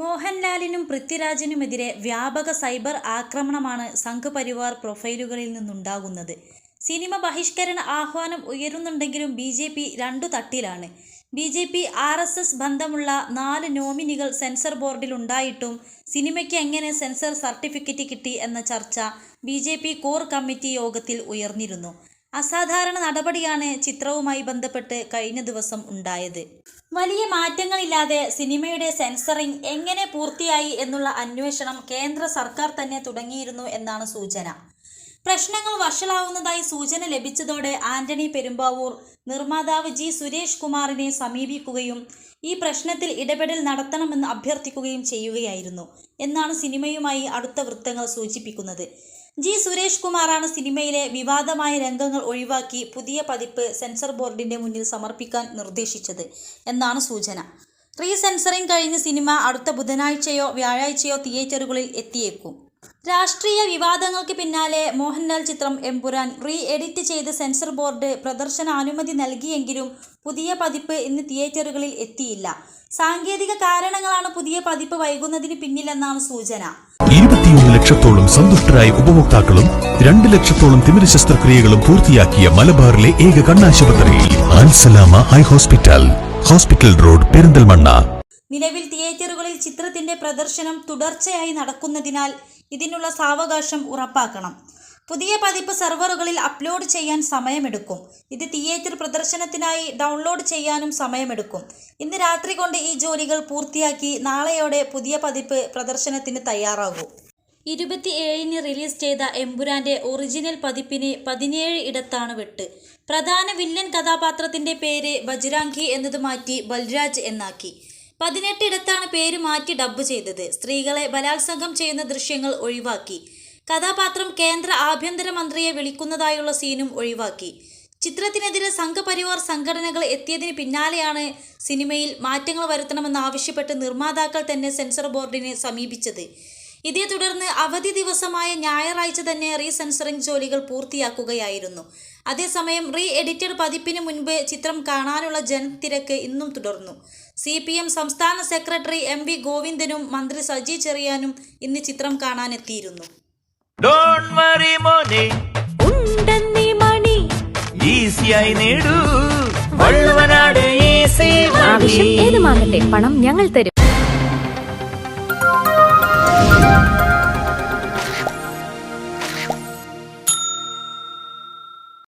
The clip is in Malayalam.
മോഹൻലാലിനും പൃഥ്വിരാജിനുമെതിരെ വ്യാപക സൈബർ ആക്രമണമാണ് സംഘപരിവാർ പ്രൊഫൈലുകളിൽ നിന്നുണ്ടാകുന്നത്. സിനിമ ബഹിഷ്കരണ ആഹ്വാനം ഉയരുന്നുണ്ടെങ്കിലും ബി ജെ പി രണ്ടു തട്ടിലാണ്. B J P R S S ബന്ധമുള്ള നാല് നോമിനികൾ സെൻസർ ബോർഡിലുണ്ടായിട്ടും സിനിമയ്ക്ക് എങ്ങനെ സെൻസർ സർട്ടിഫിക്കറ്റ് കിട്ടി എന്ന ചർച്ച B J P core committee യോഗത്തിൽ ഉയർന്നിരുന്നു. അസാധാരണ നടപടിയാണ് ചിത്രവുമായി ബന്ധപ്പെട്ട് കഴിഞ്ഞ ദിവസം ഉണ്ടായത്. വലിയ മാറ്റങ്ങളില്ലാതെ സിനിമയുടെ സെൻസറിംഗ് എങ്ങനെ പൂർത്തിയായി എന്നുള്ള അന്വേഷണം കേന്ദ്ര സർക്കാർ തന്നെ തുടങ്ങിയിരുന്നു എന്നാണ് സൂചന. പ്രശ്നങ്ങൾ വഷളാവുന്നതായി സൂചന ലഭിച്ചതോടെ ആന്റണി പെരുമ്പാവൂർ നിർമ്മാതാവ് ജി സുരേഷ് കുമാറിനെ സമീപിക്കുകയും ഈ പ്രശ്നത്തിൽ ഇടപെടൽ നടത്തണമെന്ന് അഭ്യർത്ഥിക്കുകയും ചെയ്യുകയായിരുന്നു എന്നാണ് സിനിമയുമായി അടുത്ത വൃത്തങ്ങൾ സൂചിപ്പിക്കുന്നത്. ജി സുരേഷ് കുമാറാണ് സിനിമയിലെ വിവാദമായ രംഗങ്ങൾ ഒഴിവാക്കി പുതിയ പതിപ്പ് സെൻസർ ബോർഡിന്റെ മുന്നിൽ സമർപ്പിക്കാൻ നിർദ്ദേശിച്ചത് എന്നാണ് സൂചന. റീസെൻസറിംഗ് കഴിഞ്ഞ സിനിമ അടുത്ത ബുധനാഴ്ചയോ വ്യാഴാഴ്ചയോ തിയേറ്ററുകളിൽ എത്തിയേക്കും. രാഷ്ട്രീയ വിവാദങ്ങൾക്ക് പിന്നാലെ മോഹൻലാൽ ചിത്രം എമ്പുരാൻ. റീ എഡിറ്റ് ചെയ്ത് സെൻസർ ബോർഡ് പ്രദർശന അനുമതി നൽകിയെങ്കിലും പുതിയ പതിപ്പ് ഇന്ന് തിയേറ്ററുകളിൽ എത്തിയില്ല. സാങ്കേതിക കാരണങ്ങളാണ് പുതിയ പതിപ്പ് വൈകുന്നതിന് പിന്നിലെന്നാണ് സൂചന. ഇരുപത്തിയൊന്ന് ലക്ഷത്തോളം സന്തുഷ്ടരായ ഉപഭോക്താക്കളും രണ്ട് ലക്ഷത്തോളം തിമിര ശസ്ത്രക്രിയകളും പൂർത്തിയാക്കിയ മലബാറിലെ ഏക കണ്ണാശുപത്രി high hospital. Hospital road Perinthalmanna. നിലവിൽ തിയേറ്ററുകളിൽ ചിത്രത്തിന്റെ പ്രദർശനം തുടർച്ചയായി നടക്കുന്നതിനാൽ ഇതിനുള്ള സാവകാശം ഉറപ്പാക്കണം. പുതിയ പതിപ്പ് സെർവറുകളിൽ അപ്ലോഡ് ചെയ്യാൻ സമയമെടുക്കും. ഇത് തിയേറ്റർ പ്രദർശനത്തിനായി ഡൗൺലോഡ് ചെയ്യാനും സമയമെടുക്കും. ഇന്ന് രാത്രി കൊണ്ട് ഈ ജോലികൾ പൂർത്തിയാക്കി നാളെയോടെ പുതിയ പതിപ്പ് പ്രദർശനത്തിന് തയ്യാറാകും. ഇരുപത്തി ഏഴിന് റിലീസ് ചെയ്ത എമ്പുരാന്റെ ഒറിജിനൽ പതിപ്പിന് പതിനേഴ് ഇടത്താണ് വെട്ട്. പ്രധാന വില്ലൻ കഥാപാത്രത്തിന്റെ പേര് ബജ്രാംഗി എന്നത് മാറ്റി ബൽരാജ് എന്നാക്കി. പതിനെട്ടിടത്താണ് പേര് മാറ്റി ഡബ്ബ് ചെയ്തത്. സ്ത്രീകളെ ബലാത്സംഗം ചെയ്യുന്ന ദൃശ്യങ്ങൾ ഒഴിവാക്കി. കഥാപാത്രം കേന്ദ്ര ആഭ്യന്തരമന്ത്രിയെ വിളിക്കുന്നതായുള്ള സീനും ഒഴിവാക്കി. ചിത്രത്തിനെതിരെ സംഘപരിവാർ സംഘടനകൾ എത്തിയതിന് പിന്നാലെയാണ് സിനിമയിൽ മാറ്റങ്ങൾ വരുത്തണമെന്നാവശ്യപ്പെട്ട് നിർമ്മാതാക്കൾ തന്നെ സെൻസർ ബോർഡിനെ സമീപിച്ചത്. ഇതേ തുടർന്ന് അവധി ദിവസമായ ഞായറാഴ്ച തന്നെ റീസെൻസറിംഗ് ജോലികൾ പൂർത്തിയാക്കുകയായിരുന്നു. അതേസമയം റീ എഡിറ്റഡ് പതിപ്പിന് മുൻപ് ചിത്രം കാണാനുള്ള ജനത്തിരക്ക് ഇന്നും തുടർന്നു. സി പി എം സംസ്ഥാന സെക്രട്ടറി എം വി ഗോവിന്ദനും മന്ത്രി സജി ചെറിയാനും ഇന്ന് ചിത്രം കാണാനെത്തിയിരുന്നു. ഡോണ്ട് വറി മോനെ. ഉണ്ടെന്നീ മണി. ഈസിയായി നേടൂ. വള്ളുവനാട് ഈസി ആവശ്യം ഏതുമാകട്ടെ പണം ഞങ്ങൾ തരും.